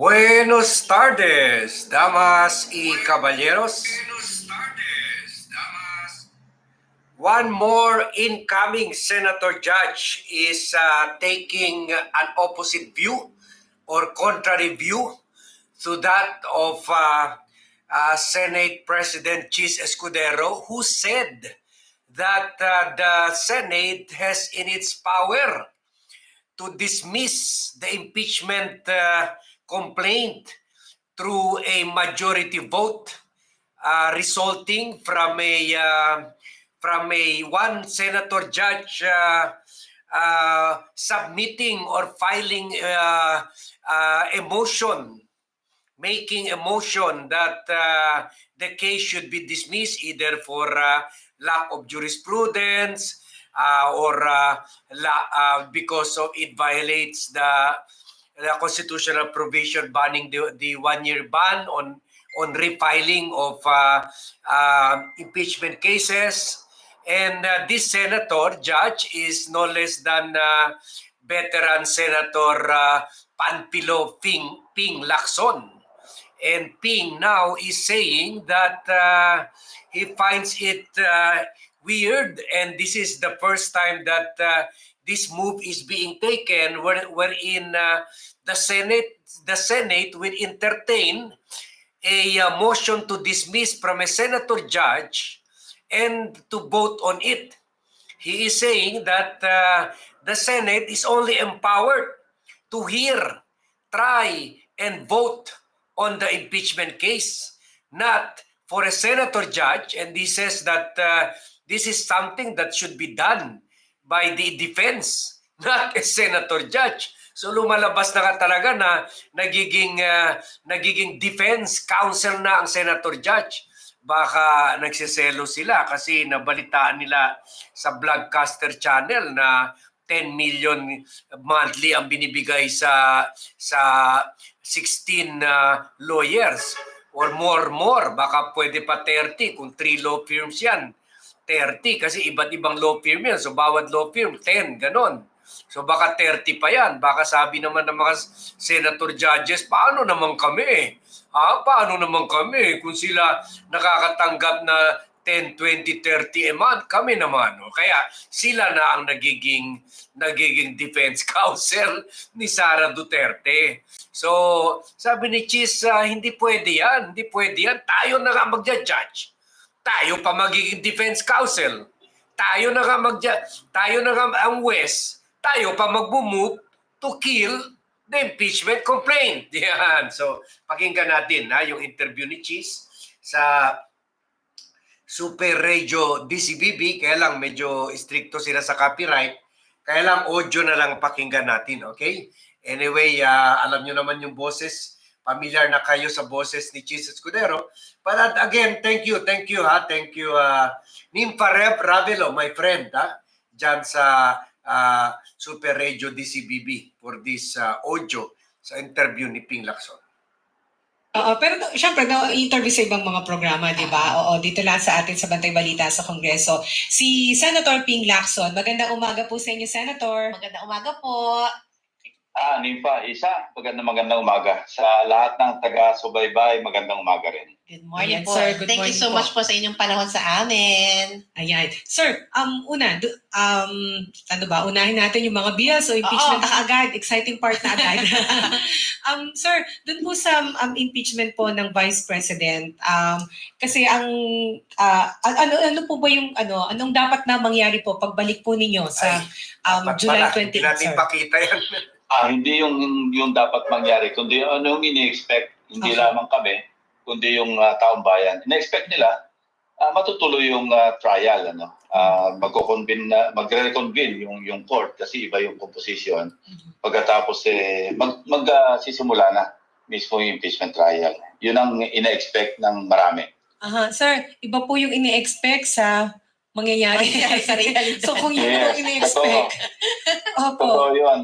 Buenos tardes, damas y caballeros. One more incoming senator judge is uh, taking an opposite view or contrary view to that of uh, uh, Senate President Chis Escudero, who said that uh, the Senate has in its power to dismiss the impeachment uh, complaint through a majority vote uh, resulting from a uh, from a one senator judge uh, uh, submitting or filing uh, uh, a motion making a motion that uh, the case should be dismissed either for uh, lack of jurisprudence uh, or uh, la- uh, because of it violates the, the constitutional provision banning the, the one-year ban on on refiling of uh, uh, impeachment cases. And uh, this senator, judge, is no less than uh, veteran Senator uh, Panpilo Ping, Ping Lacson. And Ping now is saying that uh, he finds it uh, weird, and this is the first time that uh, this move is being taken, where, wherein uh, the Senate the Senate will entertain a uh, motion to dismiss from a senator judge and to vote on it. He is saying that uh, the Senate is only empowered to hear, try, and vote on the impeachment case, not for a senator judge. And he says that uh, this is something that should be done by the defense, not a senator judge. So lumalabas na nga talaga na nagiging uh, nagiging defense counsel na ang senator judge. Baka nagsiselo sila kasi nabalitaan nila sa Vlogcaster channel na 10 million monthly ang binibigay sa sa 16 uh, lawyers or more more baka pwede pa 30 kung 3 law firms yan 30 kasi iba't ibang law firm yan so bawat law firm 10 ganon so baka 30 pa yan baka sabi naman ng mga senator judges paano naman kami ha paano naman kami kung sila nakakatanggap na 10, 20, 30 a month, kami naman. No? Kaya sila na ang nagiging, nagiging defense counsel ni Sara Duterte. So, sabi ni Chis, ah, hindi pwede yan, hindi pwede yan. Tayo na nga magja-judge. Tayo pa magiging defense counsel. Tayo na nga magja tayo na nga ang West. Tayo pa magbo-move to kill the impeachment complaint. Yan. So, pakinggan natin ha, yung interview ni Chis sa Super Radio DCBB, kaya lang medyo stricto sila sa copyright. Kaya lang audio na lang pakinggan natin, okay? Anyway, ah, alam nyo naman yung boses. Familiar na kayo sa boses ni Chis Escudero. But again, thank you, thank you ha. Thank you, uh, Nimpa Rep Ravelo, my friend, ha? Diyan sa ah, Super Radio DCBB for this ah, audio sa interview ni Ping Lacson. Oo, pero no, syempre, no-interview sa ibang mga programa, di ba? Oo, dito lang sa atin sa Bantay Balita sa Kongreso. Si Senator Ping Lacson, magandang umaga po sa inyo, Senator. Magandang umaga po. Ah, Nimpa, isa, magandang magandang umaga. Sa lahat ng taga-subaybay, magandang umaga rin. Good morning Ayan, po. sir. Good Thank you morning so po. much po sa inyong panahon sa amin. Ayan. Sir, um, una, du- um, ano ba, unahin natin yung mga bills o impeachment Oo. na agad, exciting part na agad. um, sir, dun po sa um, impeachment po ng Vice President, um, kasi ang, ah, ano, ano po ba yung, ano, anong dapat na mangyari po pagbalik po ninyo sa um, July pala, 28, Hindi natin sir? pakita yan. Ah, hindi yung yung dapat mangyari, kundi ano yung ini-expect, hindi Okay. lamang kami, kundi yung ah, taong bayan. Ina-expect nila, ah, matutuloy yung ah, trial, ano? Ah, magko-convene na, magre-reconvene yung yung court kasi iba yung composition. Mhm. Pagkatapos eh mag magsisimula na mismo yung impeachment trial. Yun ang ina-expect ng marami. Aha, sir, iba po yung ini-expect sa mangyayari. Mangyayari sa realidad. so kung yun Yes, yung ini-expect, opo. Totoo yun.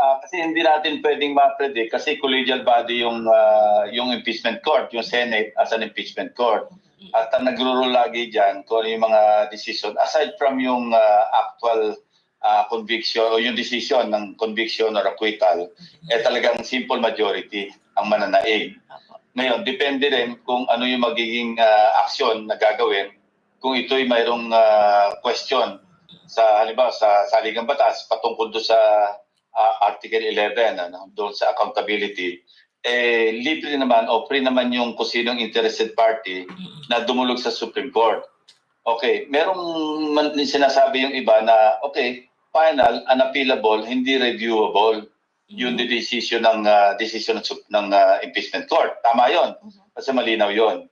Ah, kasi hindi natin pwedeng ma-predict kasi collegial body yung ah, yung impeachment court, yung Senate as an impeachment court. At ang nagro-rule lagi diyan kung ano yung mga decision aside from yung ah, actual ah, conviction o yung decision ng conviction or acquittal, eh talagang simple majority ang mananaig. Ngayon, depende rin kung ano yung magiging ah, aksyon na gagawin kung ito'y mayroong ah, question sa halimbawa sa saligang batas patungkol doon sa ah, Article 11 ano, doon sa accountability eh libre naman o free naman yung kung sinong interested party na dumulog sa Supreme Court. Okay, merong man, sinasabi yung iba na okay, final, unappealable, hindi reviewable yung decision ng ah, decision ng, ah, impeachment court. Tama 'yon. Kasi malinaw 'yon.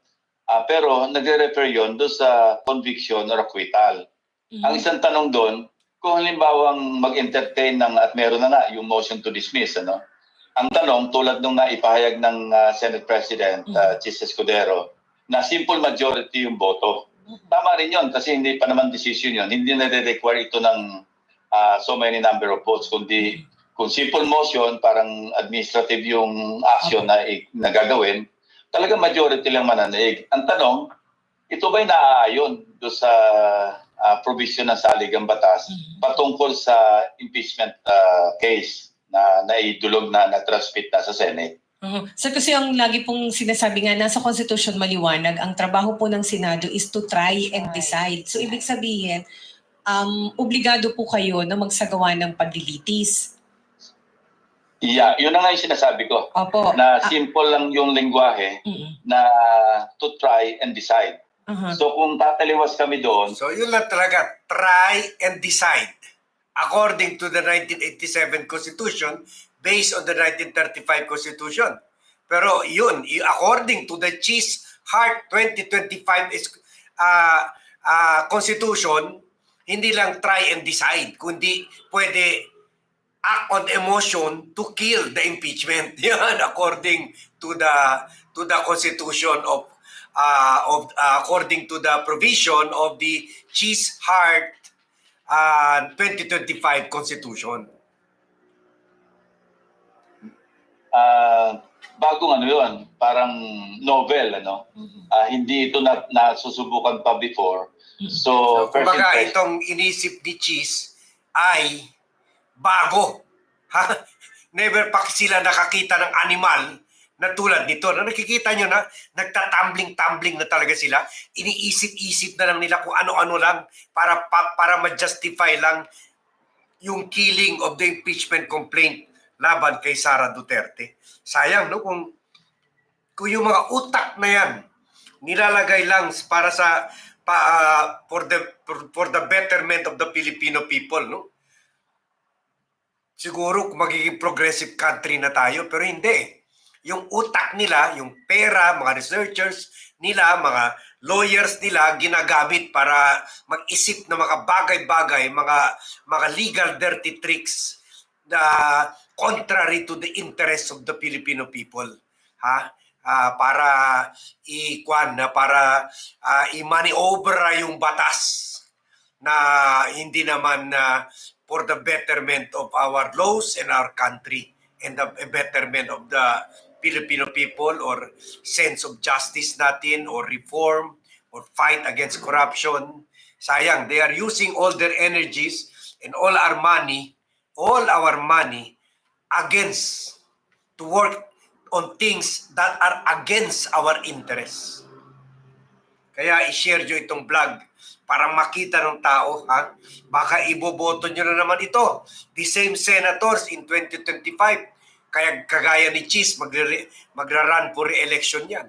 Ah, pero nagre-refer 'yon do sa conviction or acquittal. Ang isang tanong doon, kung halimbawang mag-entertain ng at meron na nga yung motion to dismiss ano. Ang tanong tulad nung naipahayag ng ah, Senate President uh, Chis Escudero na simple majority yung boto. Tama rin 'yon kasi hindi pa naman decision 'yon. Hindi na require ito ng ah, so many number of votes kundi kung simple motion, parang administrative yung action na, na gagawin, talaga majority lang mananaig. Ang tanong, ito ba'y naaayon do sa ah, provision ng saligang batas patungkol sa impeachment ah, case na naidulog na na-transmit na sa Senate? Mhm. Sir, kasi ang lagi pong sinasabi nga, nasa Constitution maliwanag, ang trabaho po ng Senado is to try and decide. So, ibig sabihin, um, obligado po kayo na magsagawa ng paglilitis. Yeah, yun na nga yung sinasabi ko. Opo. Na Ah, simple lang yung lingwahe mm, na to try and decide. Aha. So kung tataliwas kami doon, So yun lang talaga, try and decide. According to the 1987 Constitution, based on the 1935 Constitution. Pero yun, according to the Cheese Heart 2025 is, uh, uh, Constitution, hindi lang try and decide, kundi pwede act on emotion to kill the impeachment. Yan, according to the to the Constitution of uh, of uh, according to the provision of the Cheese Heart uh, 2025 Constitution. ah bagong ano yun, parang novel, ano? Ah, hindi ito na nasusubukan pa before. So, So, first kumbaga, impression- itong inisip ni Cheese ay bago. Ha? Never pa sila nakakita ng animal na tulad nito. Na nakikita nyo na, nagtatumbling-tumbling na talaga sila. Iniisip-isip na lang nila kung ano-ano lang para, pa, para ma-justify lang yung killing of the impeachment complaint laban kay Sara Duterte. Sayang, no? Kung, kung yung mga utak na yan, nilalagay lang para sa pa, ah, for the for, for the betterment of the Filipino people, no? Siguro magiging progressive country na tayo, pero hindi. Yung utak nila, yung pera, mga researchers nila, mga lawyers nila, ginagamit para mag-isip ng mga bagay-bagay, mga, mga legal dirty tricks na contrary to the interests of the Filipino people. Ha? Ah, para i-kwan na para ah, i-maneuver yung batas na hindi naman na for the betterment of our laws and our country and the betterment of the Filipino people or sense of justice natin or reform or fight against corruption. Sayang, they are using all their energies and all our money, all our money against to work on things that are against our interests. Kaya i-share nyo itong vlog para makita ng tao, ha? Baka iboboto nyo na naman ito. The same senators in 2025. Kaya kagaya ni Cheese, magre- magra-run for re-election yan.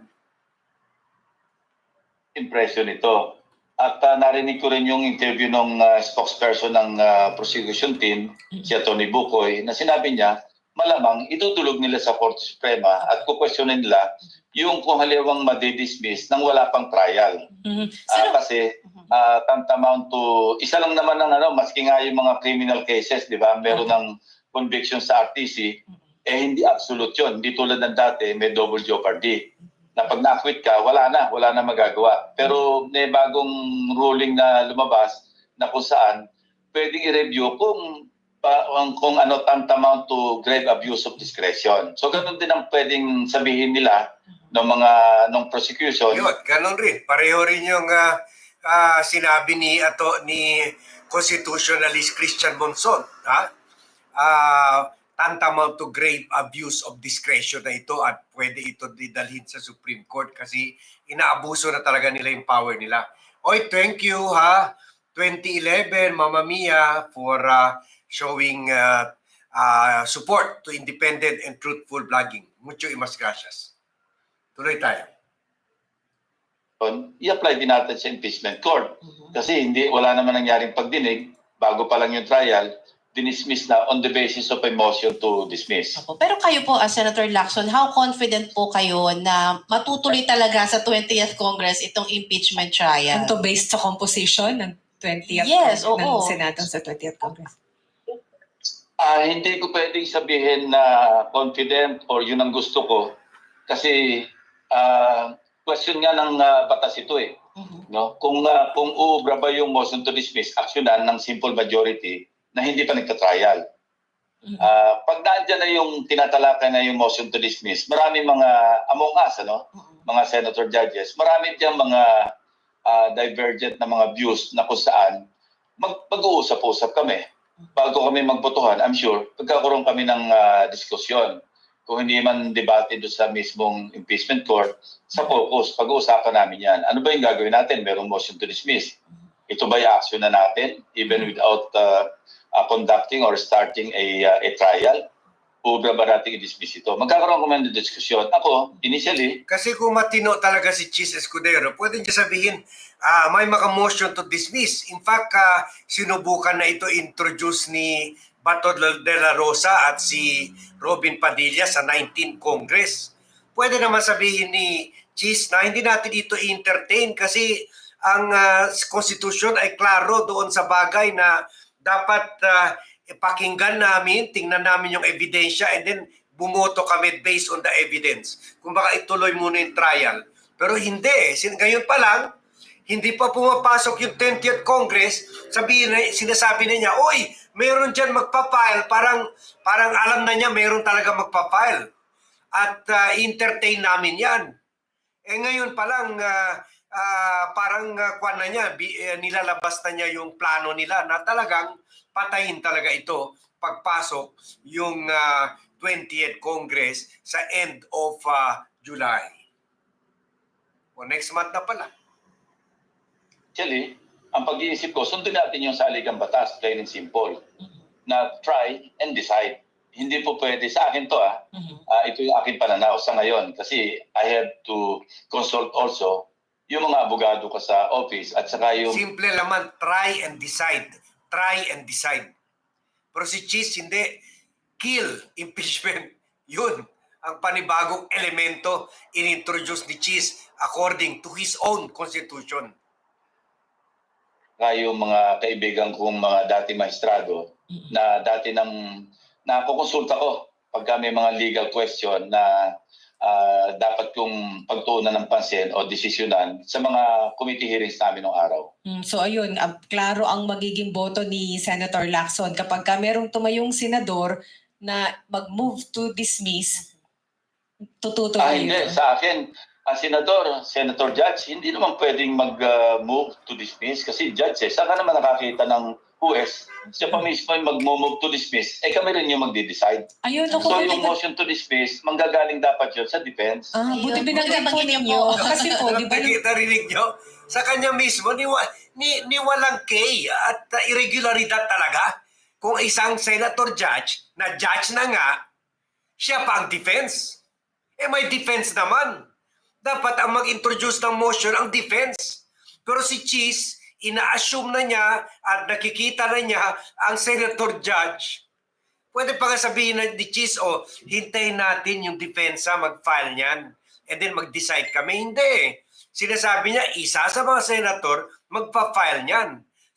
impression ito. At ah, narinig ko rin yung interview ng ah, spokesperson ng ah, prosecution team, si Atty. Bukoy, na sinabi niya, malamang itutulog nila sa Korte Suprema at kukwestiyonin nila yung kung haliwang madidismiss nang wala pang trial. Mhm. Ah, Sir, kasi ah, tantamount to, isa lang naman ng ano, maski nga yung mga criminal cases, di ba? Meron ng conviction sa RTC, eh hindi absolute yun. Hindi tulad ng dati, may double jeopardy. Na pag na-acquit ka, wala na, wala na magagawa. Pero may bagong ruling na lumabas na kung saan pwedeng i-review kung ang- kung ano tantamount to grave abuse of discretion. So ganun din ang pwedeng sabihin nila ng mga ng prosecution. Yun, ganun rin. Pareho rin yung ah, ah, sinabi ni ato ni constitutionalist Christian Monson, ha? Ah, tantamount to grave abuse of discretion na ito at pwede ito didalhin sa Supreme Court kasi inaabuso na talaga nila yung power nila. Oy, thank you ha. 2011, Mama Mia, for uh, showing uh, uh, support to independent and truthful blogging. Mucho imas gracias. Tuloy tayo. I-apply din natin sa impeachment court. Mhm. Kasi hindi, wala naman nangyaring pagdinig, bago pa lang yung trial, dinismiss na on the basis of a motion to dismiss. Opo. Pero kayo po, as Senator Lacson, how confident po kayo na matutuloy talaga sa 20th Congress itong impeachment trial? Ito based sa composition ng 20th Yes, ng oo. Senado sa 20th Congress. Ah, hindi ko pwedeng sabihin na confident or yun ang gusto ko kasi ah, question nga ng ah, batas ito eh. Mhm. No? Kung uh, kung uubra ba yung motion to dismiss, aksyonan ng simple majority na hindi pa nagka-trial. Mhm. Ah, pag naandyan na yung tinatalakay na yung motion to dismiss, marami mga among us, ano? Mhm. mga senator judges, marami diyang mga ah, divergent na mga views na kung saan mag, mag-uusap-usap kami. Bago kami magbotohan, I'm sure, pagkakaroon kami ng ah, diskusyon. Kung hindi man debate doon sa mismong impeachment court, sa focus, pag-uusapan namin yan. Ano ba yung gagawin natin? Merong motion to dismiss. Ito ba yung action na natin, even without uh, uh, conducting or starting a, uh, a trial? Ubra ba i-dismiss ito? Magkakaroon kami ng diskusyon. Ako, initially, Kasi kung matino talaga si Cheese Escudero, pwede niya sabihin, ah, may maka-motion to dismiss. In fact, ah, sinubukan na ito introduce ni Bato de la Rosa at si Robin Padilla sa 19 Congress. Pwede naman sabihin ni Cheese na hindi natin ito entertain kasi ang ah, konstitusyon ay klaro doon sa bagay na dapat ah, pakinggan namin, tingnan namin yung ebidensya and then bumoto kami based on the evidence. Kung baka ituloy muna yung trial. Pero hindi eh. Ngayon pa lang, hindi pa pumapasok yung 20th Congress, sabihin na, sinasabi na niya, Oy, meron dyan magpa-file. Parang, parang alam na niya meron talaga magpa-file. At ah, entertain namin yan. Eh ngayon pa lang, ah, ah, parang uh, kwan na niya, bi, eh, nilalabas na niya yung plano nila na talagang patayin talaga ito pagpasok yung ah, 20th Congress sa end of ah, July. O next month na pala. actually, ang pag-iisip ko, sundin natin yung saligang batas, plain and simple, na try and decide. Hindi po pwede sa akin to ah. Ah, ito yung aking pananaw sa ngayon kasi I have to consult also yung mga abogado ko sa office at saka yung Simple laman, try and decide. Try and decide. Pero si Cheese, hindi. Kill, impeachment. Yun ang panibagong elemento inintroduce ni Cheese according to his own constitution. yung mga kaibigan kong mga dati maestrado na dati nang nakukonsulta ko pagka may mga legal question na ah, dapat kong pagtuunan ng pansin o desisyonan sa mga committee hearings namin ng araw. Mm, So ayun, ah, klaro ang magiging boto ni Senator Lacson kapag ka merong tumayong senador na mag-move to dismiss, tututo Ah, hindi. Sa akin, ang senador, senator judge, hindi naman pwedeng mag-move to dismiss kasi judge eh. Saan ka naman nakakita ng US? Siya pa mismo yung mag-move to dismiss. Eh kami rin yung magde-decide. Ayun, ako So yung motion to dismiss, manggagaling dapat yun sa defense. Ah, buti Ayun, binanggit po ninyo. Kasi po, di ba, Narinig- nyo? Sa kanya mismo, ni, ni, ni walang K at uh, irregularidad talaga. Kung isang senator judge, na judge na nga, siya pa ang defense. Eh may defense naman. Dapat ang mag-introduce ng motion ang defense. Pero si Cheese, ina-assume na niya at nakikita na niya ang senator judge. Pwede pa nga sabihin na ni Cheese, oh, hintayin natin yung depensa mag-file niyan. And then mag-decide kami. Hindi. Sinasabi niya, isa sa mga senator, magpa-file niyan.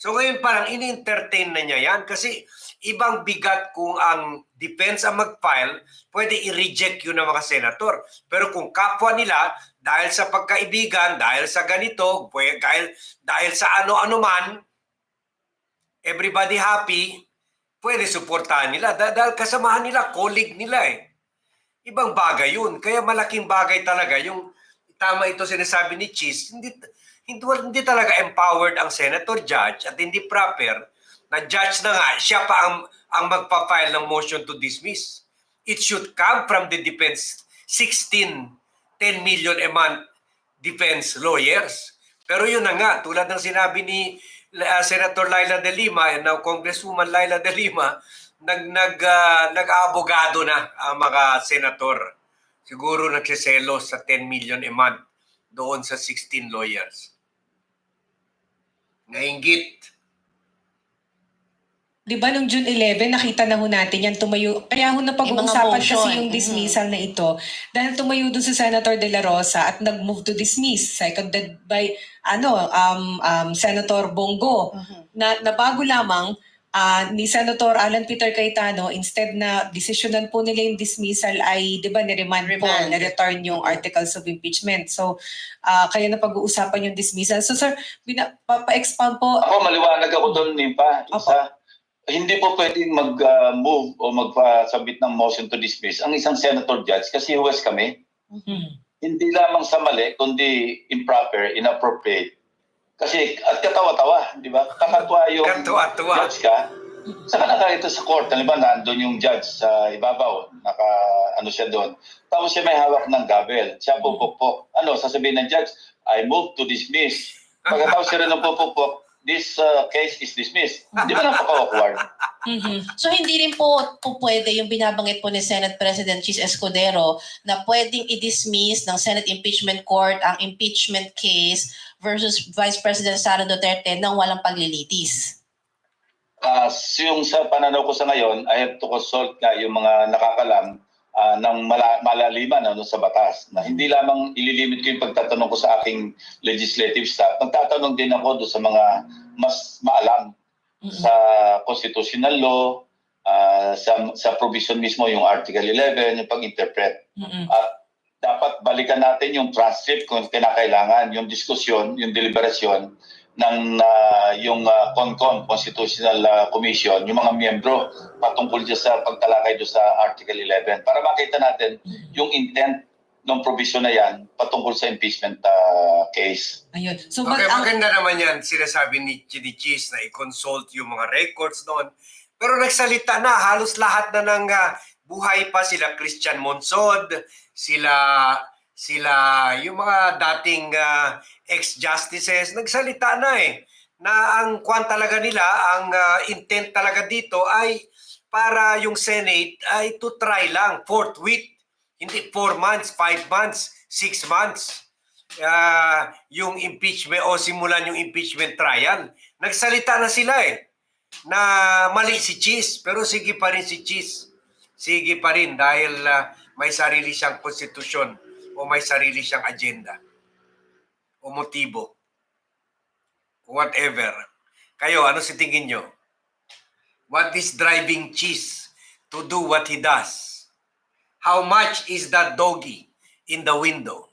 So ngayon parang in-entertain na niya yan kasi ibang bigat kung ang defense ang mag-file, pwede i-reject yun ng mga senator. Pero kung kapwa nila, dahil sa pagkaibigan, dahil sa ganito, dahil, dahil sa ano-ano man, everybody happy, pwede suportahan nila. Dah- dahil kasamahan nila, colleague nila eh. Ibang bagay yun. Kaya malaking bagay talaga yung tama ito sinasabi ni Cheese, hindi, hindi, hindi talaga empowered ang senator judge at hindi proper na judge na nga, siya pa ang, ang magpa-file ng motion to dismiss. It should come from the defense 16, 10 million a month defense lawyers. Pero yun na nga, tulad ng sinabi ni uh, Senator Laila de Lima and now Congresswoman Laila de Lima, nag nag uh, nag-aabogado na ang mga senator. Siguro nagsiselos sa 10 million a month doon sa 16 lawyers. Nainggit. Di ba nung June 11, nakita na ho natin yan tumayo. Kaya ho na pag-uusapan kasi yung dismissal na ito. Dahil tumayo dun sa Senator De La Rosa at nag-move to dismiss. Seconded by ano, um, um, Senator Bongo. Na, na bago lamang ah, ni Senator Alan Peter Cayetano, instead na desisyonan po nila yung dismissal ay, di ba, niremand po, Remand. na-return yung articles of impeachment. So, ah, kaya na pag-uusapan yung dismissal. So, sir, bina, pa- pa-expound po. Ako, maliwanag ako doon, Nimpa. Opo. Hindi po pwedeng mag-move o magpa-submit ng motion to dismiss ang isang senator judge kasi huwes kami. Hmm. Hindi lamang sa mali, kundi improper, inappropriate. Kasi at katawa-tawa, di ba? Kakatuwa yung Katuwa-tuwa. judge ka. Saka nakalito sa court, halimbawa nandun yung judge sa ibabaw, naka ano siya doon. Tapos siya may hawak ng gavel. Siya pupukpok. Ano, sasabihin ng judge, I move to dismiss. Pagkatapos siya rin ng pupukpok, this uh, case is dismissed. Di ba napaka-awkward? Mhm. So hindi rin po, po pwede yung binabanggit po ni Senate President Chis Escudero na pwedeng i-dismiss ng Senate Impeachment Court ang impeachment case versus Vice President Sara Duterte nang walang paglilitis. So yung sa pananaw ko sa ngayon, I have to consult nga yung mga nakakalam ah, ng mala- malaliman ano, sa batas. Na hindi lamang ililimit ko yung pagtatanong ko sa aking legislative staff, magtatanong din ako doon sa mga mas maalam sa constitutional law, ah, sa, sa provision mismo, yung Article 11, yung pag-interpret. Mhm. At dapat balikan natin yung transcript kung kinakailangan, yung diskusyon, yung deliberasyon ng ah, yung uh, CONCON, Constitutional ah, Commission, yung mga miyembro patungkol dyan sa pagtalakay doon sa Article 11 para makita natin yung intent ng provision na yan patungkol sa impeachment ah, case. Ayun. So, but Okay, ang, maganda naman yan, sinasabi ni Chidi Cheese na i-consult yung mga records doon. Pero nagsalita na, halos lahat na ng ah, buhay pa sila Christian Monsod, sila sila yung mga dating ah, ex-justices, nagsalita na eh na ang kwan talaga nila, ang ah, intent talaga dito ay para yung Senate ay to try lang, forthwith. Hindi 4 months, 5 months, 6 months ah, yung impeachment o simulan yung impeachment trial. Nagsalita na sila eh na mali si Cheese pero sige pa rin si Cheese. Sige pa rin dahil ah, may sarili siyang konstitusyon o may sarili siyang agenda o motibo. Whatever. Kayo, ano si tingin nyo? What is driving Cheese to do what he does? How much is that doggy in the window?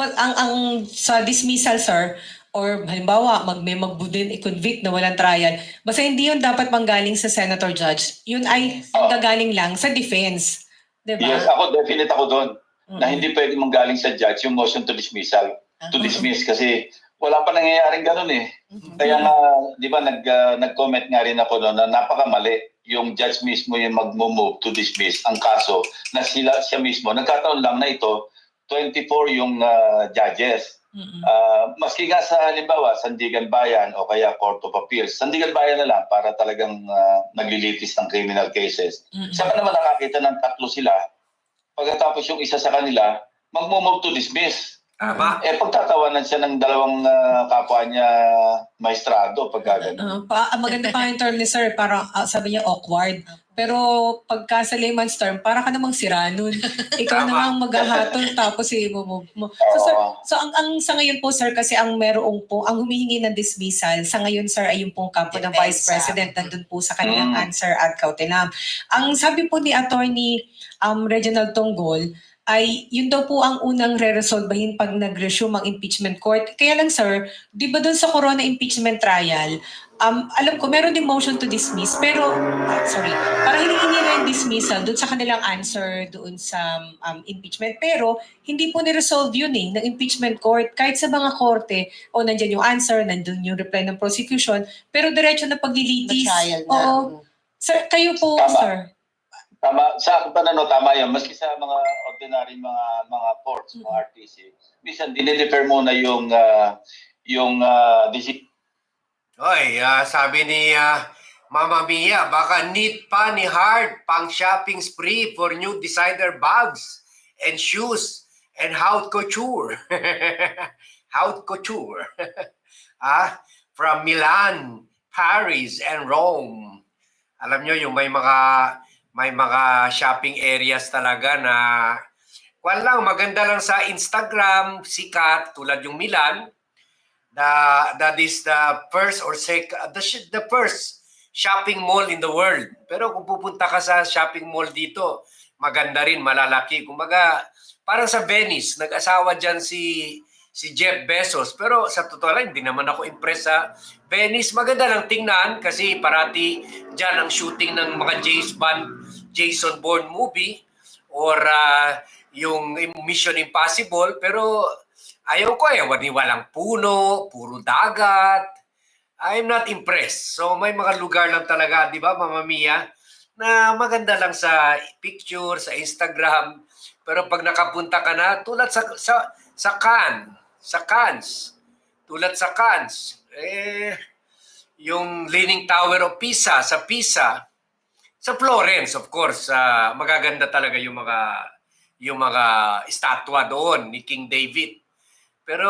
Pag ang ang sa dismissal sir or halimbawa mag may magbudin i-convict na walang trial, basta hindi yun dapat manggaling sa senator judge. Yun ay gagaling lang sa defense. 'Di ba? Yes, ako definite ako doon na Mm. hindi pwede manggaling sa judge yung motion to dismissal. To dismiss kasi wala pa nangyayaring ganun eh. Kaya nga, di ba, nag, ah, nag-comment nga rin ako doon na napakamali yung judge mismo yung mag-move to dismiss ang kaso na sila siya mismo. Nagkataon lang na ito, 24 yung ah, judges. Mm-mm. Ah, maski nga sa halimbawa, Sandigan Bayan o kaya Court of Appeals, Sandigan Bayan na lang para talagang ah, naglilitis ng criminal cases. Mm-mm. Saka naman nakakita ng tatlo sila, pagkatapos yung isa sa kanila, mag-move to dismiss. Tama? Eh, pagtatawanan siya ng dalawang ah, kapwa niya maestrado pagka ganun. Ah, pa, ang maganda pa yung term ni sir, parang ah, sabi niya awkward. Pero pagka sa layman's term, para ka namang sira nun. Ikaw Tama. namang maghahatol tapos i-move mo. So, sir, so ang, ang sa ngayon po sir, kasi ang merong po, ang humihingi ng dismissal, sa ngayon sir ay yung pong kampo ng Vice. President, nandun po sa kanilang Mm. answer ad cautelam. Ang sabi po ni Attorney um, Reginald Tonggol, ay yun daw po ang unang re-resolbahin pag nag-resume ang impeachment court. Kaya lang sir, di ba doon sa corona impeachment trial, um, alam ko meron ding motion to dismiss, pero, ah, sorry, parang hinihingi na yung dismissal doon sa kanilang answer doon sa um, impeachment. Pero hindi po ni-resolve yun eh, ng impeachment court. Kahit sa mga korte, o nandyan yung answer, nandun yung reply ng prosecution, pero diretso na paglilitis. trial na. Oo. Sir, kayo po, Tama. sir. Tama, sa akin pa na no, tama yun. Maski sa mga ordinary mga mga courts, mga RTC, minsan dinilifer muna yung ah, yung uh, decision Oy, ah, sabi ni ah, Mama Mia, baka need pa ni Hard pang shopping spree for new designer bags and shoes and haute couture. haute couture. ah, from Milan, Paris, and Rome. Alam nyo, yung may mga may mga shopping areas talaga na kwan lang, maganda lang sa Instagram, sikat, tulad yung Milan, the that is the first or second the, the first shopping mall in the world. Pero kung pupunta ka sa shopping mall dito, maganda rin, malalaki. Kumbaga, parang sa Venice, nag-asawa diyan si si Jeff Bezos. Pero sa totoo lang, hindi naman ako impressed sa Venice. Maganda lang tingnan kasi parati diyan ang shooting ng mga James Bond, Jason Bourne movie or ah, yung Mission Impossible. Pero ayaw ko eh, walang puno, puro dagat. I'm not impressed. So may mga lugar lang talaga, di ba, Mama Mia, na maganda lang sa picture, sa Instagram. Pero pag nakapunta ka na, tulad sa sa sa Cannes, sa Cannes, tulad sa Cannes, eh, yung Leaning Tower of Pisa, sa Pisa, sa Florence, of course, ah, magaganda talaga yung mga yung mga estatwa doon ni King David. Pero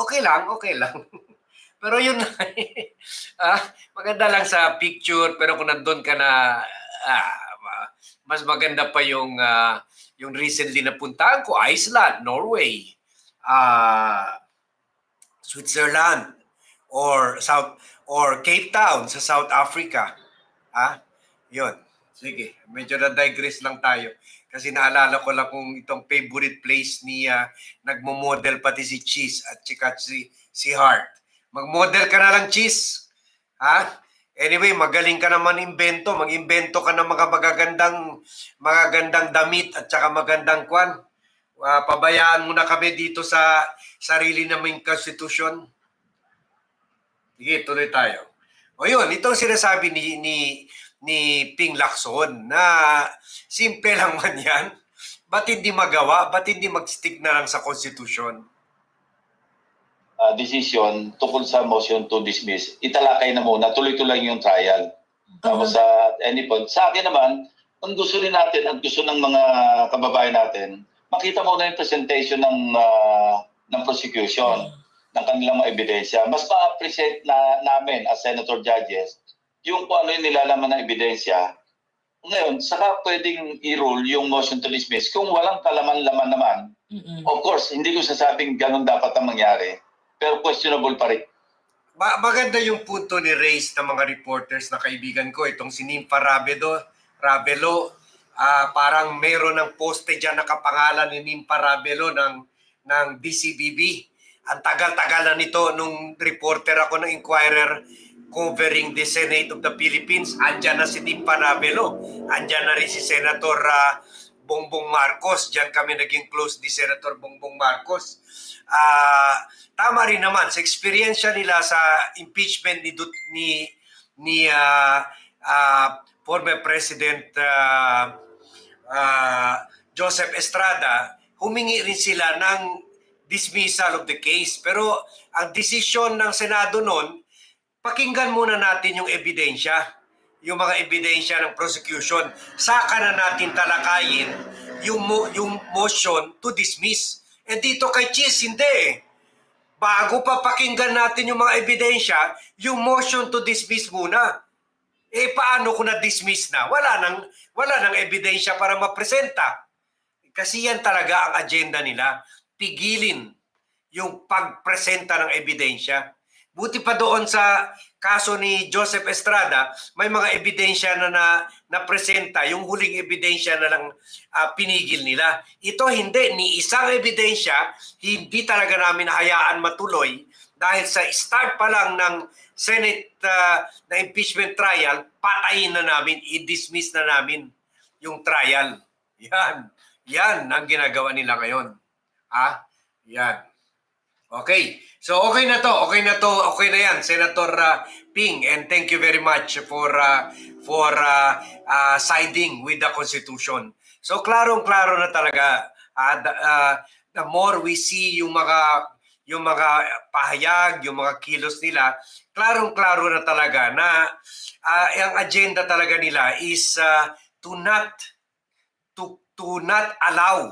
okay lang, okay lang. Pero yun ah, maganda lang sa picture pero kung nandun ka na ah, ma- mas maganda pa yung ah, yung recently na puntahan ko Iceland, Norway, ah Switzerland or South or Cape Town sa South Africa. Ah, yun. Sige, medyo na-digress lang tayo. Kasi naalala ko lang kung itong favorite place ni ah, nagmo-model pati si Cheese at sika si, si Hart. Mag-model ka na lang, Cheese. Ha? Anyway, magaling ka naman imbento. Mag-imbento ka ng mga magagandang, magagandang damit at saka magandang kwan. Ah, pabayaan mo na kami dito sa sarili naming konstitusyon. Sige, tuloy tayo. O yun, itong sinasabi ni, ni, ni Ping Lacson na simple lang man yan. Ba't hindi magawa? Ba't hindi mag-stick na lang sa konstitusyon? uh, decision tungkol sa motion to dismiss, italakay na muna, tuloy-tuloy yung trial. Tapos sa any point, sa akin naman, kung gusto rin natin at gusto ng mga kababayan natin, makita muna yung presentation ng ah, ng prosecution ng kanilang mga ebidensya. Mas ma-appreciate na namin as senator judges yung kung ano yung nilalaman ng ebidensya. Ngayon, saka pwedeng i-rule yung motion to dismiss kung walang kalaman-laman naman. Mm-mm. Of course, hindi ko sasabing ganun dapat ang mangyari. Pero questionable pa rin. Ma- maganda yung punto ni Reyes ng mga reporters na kaibigan ko, itong si Nympha Rabedo, Ravelo, ah, parang meron ng poste dyan nakapangalan ni Nympha Ravelo ng, ng DCBB. Ang tagal-tagal na nito nung reporter ako ng Inquirer covering the Senate of the Philippines. Andyan na si Nympha Ravelo. Andyan na rin si Senator ah, Bongbong Marcos. Diyan kami naging close ni Senator Bongbong Marcos. Ah, tama rin naman sa experience nila sa impeachment ni ni ni ah, ah, former President ah, ah, Joseph Estrada, humingi rin sila ng dismissal of the case. Pero ang desisyon ng Senado noon, pakinggan muna natin yung ebidensya, yung mga ebidensya ng prosecution. Saka na natin talakayin yung, mo, yung motion to dismiss. Eh dito kay Cheese, hindi eh. Bago pa pakinggan natin yung mga ebidensya, yung motion to dismiss muna. Eh paano kung na-dismiss na? Wala nang, wala nang ebidensya para mapresenta. Kasi yan talaga ang agenda nila. Pigilin yung pagpresenta ng ebidensya. Buti pa doon sa kaso ni Joseph Estrada, may mga ebidensya na na, na presenta, yung huling ebidensya na lang ah, pinigil nila. Ito hindi, ni isang ebidensya, hindi talaga namin hayaan matuloy dahil sa start pa lang ng Senate ah, na impeachment trial, patayin na namin, i-dismiss na namin yung trial. Yan. Yan ang ginagawa nila ngayon. Ah, yan. Okay. So okay na to. Okay na to. Okay na yan, Senator uh, Ping and thank you very much for uh, for uh, uh, siding with the constitution. So klarong-klaro na talaga uh, the, uh, the more we see yung mga yung mga pahayag, yung mga kilos nila, klarong-klaro na talaga na uh, ang agenda talaga nila is uh, to not to to not allow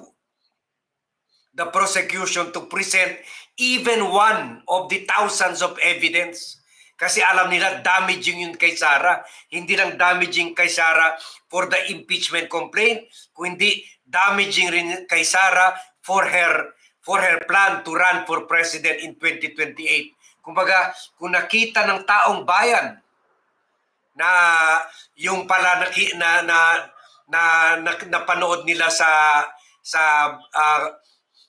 the prosecution to present even one of the thousands of evidence. Kasi alam nila damaging yun kay Sara. Hindi lang damaging kay Sara for the impeachment complaint, kundi damaging rin kay Sara for her for her plan to run for president in 2028. Kumbaga, kung nakita ng taong bayan na yung pala naki, na, na, na, na napanood nila sa sa ah,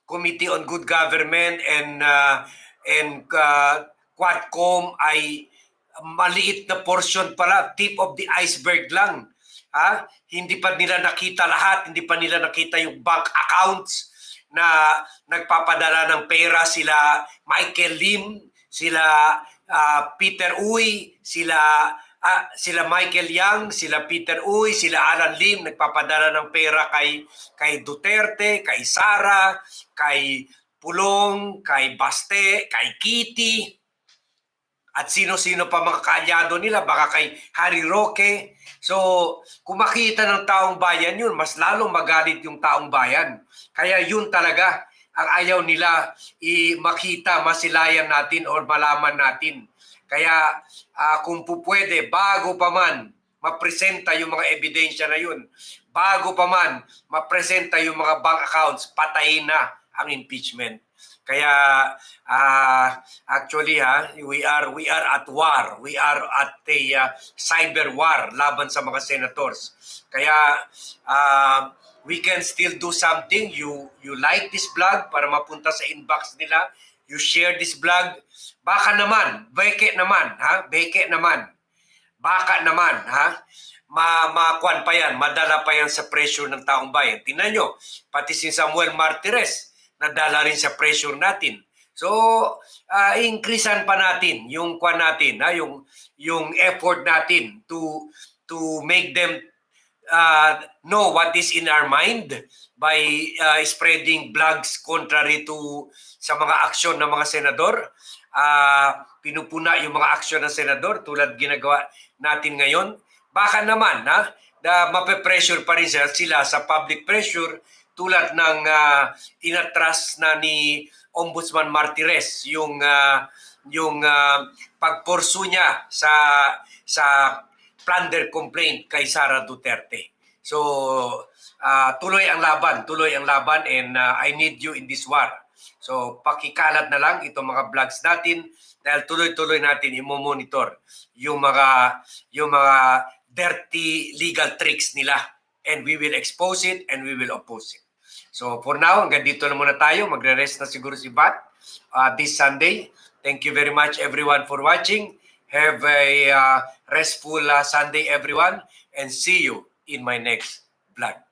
Committee on Good Government and uh, and uh, Quadcom ay maliit na portion pala, tip of the iceberg lang. Ha? Hindi pa nila nakita lahat, hindi pa nila nakita yung bank accounts na nagpapadala ng pera sila Michael Lim, sila ah, Peter Uy, sila ah, sila Michael Yang, sila Peter Uy, sila Alan Lim nagpapadala ng pera kay kay Duterte, kay Sara, kay Pulong, kay Baste, kay Kitty, at sino-sino pa mga kaalyado nila, baka kay Harry Roque. So, kung makita ng taong bayan yun, mas lalong magalit yung taong bayan. Kaya yun talaga ang ayaw nila i makita, masilayan natin or malaman natin. Kaya ah, kung po pwede, bago pa man mapresenta yung mga ebidensya na yun, bago pa man mapresenta yung mga bank accounts, patayin na ang impeachment. Kaya ah, actually ha, we are we are at war. We are at a ah, cyber war laban sa mga senators. Kaya ah, we can still do something. You you like this vlog para mapunta sa inbox nila. You share this vlog. Baka naman, beke naman, ha? Beke naman. Baka naman, ha? Ma makuan pa yan, madala pa yan sa pressure ng taong bayan. Tingnan nyo, pati si Samuel Martires, nadala rin sa pressure natin. So, uh, increasean pa natin yung kuan natin, ha? yung yung effort natin to to make them uh, know what is in our mind by uh, spreading blogs contrary to sa mga aksyon ng mga senador. Uh, pinupuna yung mga aksyon ng senador tulad ginagawa natin ngayon. Baka naman ha, na mape-pressure pa rin sila sa public pressure tulad ng uh, inatras na ni Ombudsman Martires yung uh, yung uh, pagporsu niya sa sa plunder complaint kay Sara Duterte. So, uh, tuloy ang laban, tuloy ang laban and uh, I need you in this war. So, pakikalat na lang itong mga vlogs natin dahil tuloy-tuloy natin imo-monitor yung mga yung mga dirty legal tricks nila and we will expose it and we will oppose it. So for now, hanggang dito na muna tayo. Magre-rest na siguro si Bat uh, this Sunday. Thank you very much everyone for watching. Have a uh, restful uh, Sunday everyone and see you in my next vlog.